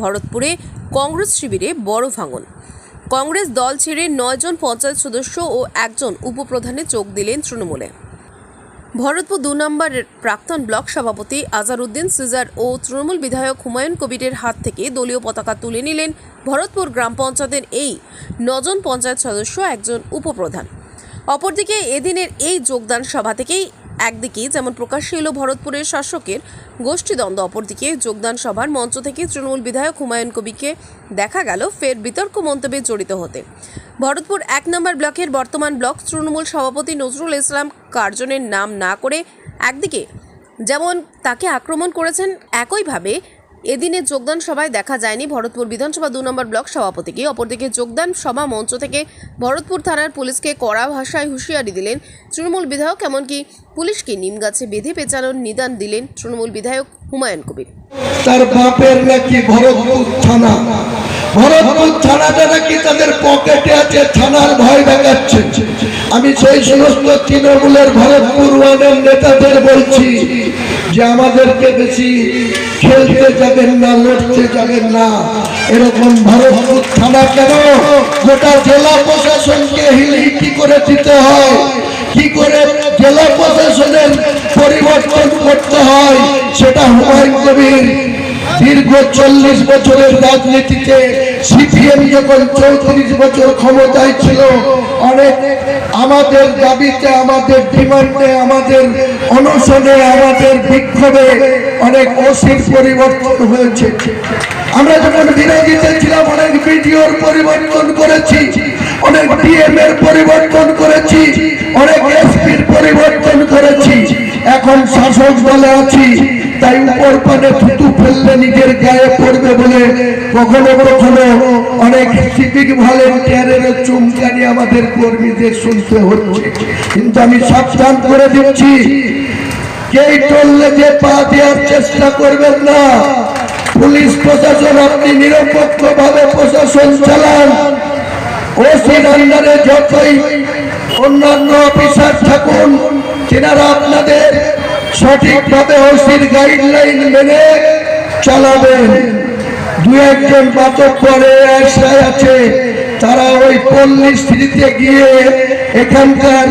ভরতপুরে কংগ্রেস শিবিরে বড় ভাঙন। কংগ্রেস দল ছেড়ে নয়জন পঞ্চায়েত সদস্য ও একজন উপপ্রধানে যোগ দিলেন তৃণমূলে। ভরতপুর দু নম্বরের প্রাক্তন ব্লক সভাপতি আজারউদ্দিন সিজার ও তৃণমূল বিধায়ক হুমায়ুন কবিরের হাত থেকে দলীয় পতাকা তুলে নিলেন ভরতপুর গ্রাম পঞ্চায়েতের এই নজন পঞ্চায়েত সদস্য একজন উপপ্রধান। অপরদিকে এদিনের এই যোগদান সভা থেকেই একদিকে যেমন প্রকাশ্যে এলো ভরতপুরের শাসকের গোষ্ঠীদ্বন্দ্ব, অপরদিকে যোগদান সভার মঞ্চ থেকে তৃণমূল বিধায়ক হুমায়ুন কবিকে দেখা গেল ফের বিতর্ক মন্তব্যে জড়িত হতে। ভরতপুর এক নম্বর ব্লকের বর্তমান ব্লক তৃণমূল সভাপতি নজরুল ইসলাম কার্জনের নাম না করে একদিকে যেমন তাকে আক্রমণ করেছেন, একইভাবে এদিনে যোগদান সভায় দেখা যায়নি ভরতপুর বিধানসভা দু নম্বর ব্লক সভাপতিকে। অপরদিকে যোগদান সভা মঞ্চ থেকে ভরতপুর থানার পুলিশকে কড়া ভাষায় হুঁশিয়ারি দিলেন তৃণমূল বিধায়ক, এমনকি পুলিশকে নিমগাছে বেঁধে পেঁচানোর নিদান দিলেন তৃণমূল বিধায়ক হুমায়ুন কবির। তার বাপের নাকি ভরতপুর থানা। ভরতপুর থানাটা নাকি তাদের পকেটে আছে থানার ভয় দেখাচ্ছে। আমি সেই সমস্ত তৃণমূলের ভরতপুর ওয়ার্ডের নেতাদের বলছি যে আমাদেরকে বেশি খেলতে যাবেন না, লড়তে যাবেন না। এরকম ভারত থানা কেন? গোটা জেলা প্রশাসনকে হিলহিটি করে দিতে হয়? কি করে জেলা প্রশাসনের পরিবর্তন করতে হয়? সেটা হুমায়ুন কবির দীর্ঘ চল্লিশ বছরের রাজনীতিতে সিপিএম যখন চৌত্রিশ বছর ক্ষমতায় ছিল, অনেক আমাদের দাবিতে, আমাদের ডিমান্ডে, আমাদের অনশনে, আমাদের বিক্ষোভে অনেক পরিবর্তন হয়েছে। আমরা যখন বিরোধীতে ছিলাম, অনেক পরিবর্তন করেছি, অনেক ডিএম এর পরিবর্তন করেছি, অনেক এখন শাসক দলে আছি, তাই উপর পানে থুতু ফেললে নিজের গায়ে পড়বে বলে কখনো কখনো অনেক সিভিক ভলেন্টিয়ারের চুমকানি আমাদের কর্মীদের শুনতে হচ্ছে। কিন্তু আমি সাবধান করে দিচ্ছি, কেই টললে যে পা দেওয়ার চেষ্টা করবেন না। পুলিশ প্রশাসন, আপনি নিরপেক্ষ ভাবে প্রশাসন চালান। ওসির আন্ডারে যতই অন্যান্য অফিসার থাকুন তেনারা আপনাদের সঠিকভাবে ওসির গাইডলাইন মেনে চালাবেন। দু একজন বাতক করে আশায় আছে। তারা ওই পল্লী স্ত্রীতে গিয়ে এখানকার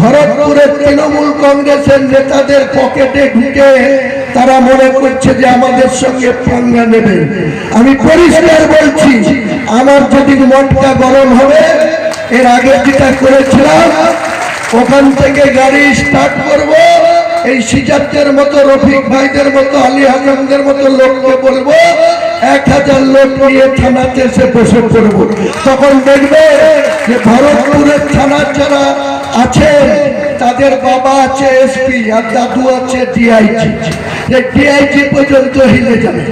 ভরতপুরের তৃণমূল কংগ্রেসের নেতাদের পকেটে ঢুকে তারা মনে করছে যে আমাদের সঙ্গে পাঙ্গা নেবে। আমি পরিষ্কার বলছি, আমার যদি মনটা গরম হবে, এর আগে যেটা করেছিলাম, ওখান থেকে গাড়ি স্টার্ট করব। এই সিজারদের মতো, রফিক ভাইদের মতো, আলী হাসানদের মতো লোককে বলব, এক হাজার লোক নিয়ে থানাতে এসে বসে পড়ব। তখন দেখবে যে ভরতপুরের থানার যারা আছে তাদের বাবা আছে এসপি আর দাদু আছে ডিআইজি। যে ডিআইজি পর্যন্ত হিলে যাবে।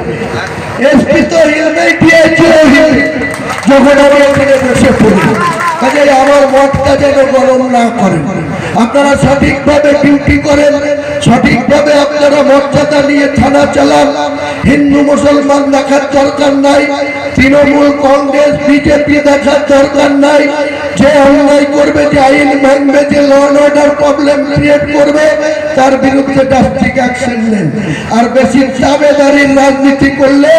এসপি তো হিলবে ডিআইজিও হিলবে যখন আমি এখানে বসে পড়ব কাজে আমার মতটা যেন গরম না করেন। আপনারা সঠিকভাবে ডিউটি করেন, সঠিকভাবে আপনারা মর্যাদা নিয়ে থানা চালান। হিন্দু, মুসলমান দেখার দরকার নাই, তৃণমূল, কংগ্রেস, বিজেপি দেখার দরকার নাই। যে অন্যায় করবে, যে আইন ভাঙবে যে অর্ডার প্রবলেম ক্রিয়েট করবে, তার বিরুদ্ধে ড্রাস্টিক অ্যাকশন নেন। আর বেশি দাবেদারির রাজনীতি করলে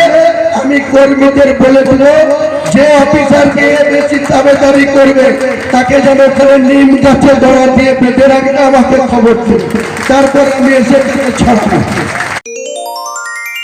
আমি কর্মীদের বলে দেব যে অফিসারকে বেশি দাবেদারি করবে তাকে যেন ওখানে নিম গাছে ধরা দিয়ে বেঁধে রাখলে আমাকে খবর দিন। তারপর আমি এসে তাকে ছাড়বো।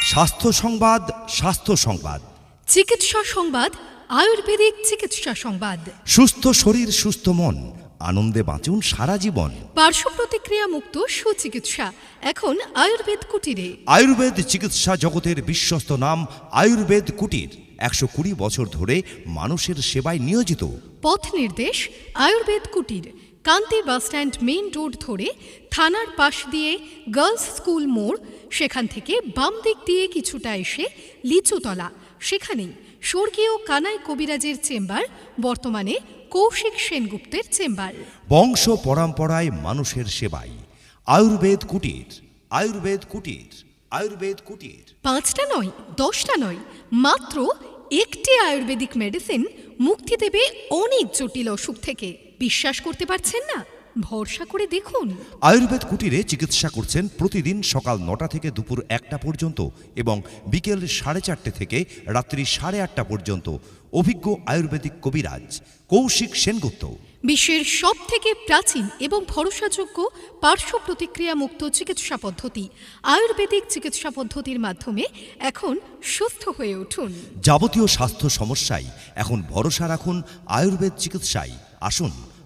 স্বাস্থ্য সংবাদ স্বাস্থ্য সংবাদ। চিকিৎসা সংবাদ আয়ুর্বেদিক চিকিৎসা সংবাদ। সুস্থ শরীর সুস্থ মন। আনন্দে বাঁচুন সারা জীবন। পার্শ্ব প্রতিক্রিয়া মুক্ত সুচিকিৎসা। এখন আয়ুর্বেদ কুটিরে। আয়ুর্বেদ চিকিৎসা জগতের বিশ্বস্ত নাম আয়ুর্বেদ কুটির। একশো কুড়ি বছর ধরে মানুষের সেবায় নিয়োজিত। পথ নির্দেশ আয়ুর্বেদ কুটির কান্তি বাসস্ট্যান্ড মেইন রোড ধরে থানার পাশ দিয়ে গার্লস স্কুল মোড় সেখান থেকে বাম দিক দিয়ে কিছুটা এসে লিচুতলা। সেখানেই স্বর্গীয় কানাই কবিরাজের চেম্বার বর্তমানে কৌশিক সেনগুপ্তের চেম্বার। বংশ পরম্পরায় মানুষের সেবায়। আয়ুর্বেদ কুটির আয়ুর্বেদ কুটির। আয়ুর্বেদ কুটির। পাঁচটা নয় দশটা নয় মাত্র একটি আয়ুর্বেদিক মেডিসিন মুক্তি দেবে অনেক জটিল অসুখ থেকে। বিশ্বাস করতে পারছেন না? ভরসা করে দেখুন। আয়ুর্বেদ কুটিরে চিকিৎসা করছেন প্রতিদিন সকাল নটা থেকে দুপুর একটা পর্যন্ত এবং বিকেল সাড়ে চারটে থেকে রাত্রি সাড়ে আটটা পর্যন্ত। অভিজ্ঞ আয়ুর্বেদিক কবিরাজ কৌশিক সেনগুপ্ত। বিশ্বের সব থেকে প্রাচীন এবং ভরসাযোগ্য পার্শ্ব প্রতিক্রিয়া মুক্ত চিকিৎসা পদ্ধতি, আয়ুর্বেদিক চিকিৎসা পদ্ধতির মাধ্যমে এখন সুস্থ হয়ে উঠুন। যাবতীয় স্বাস্থ্য সমস্যায় এখন ভরসা রাখুন আয়ুর্বেদ চিকিৎসায়। আসুন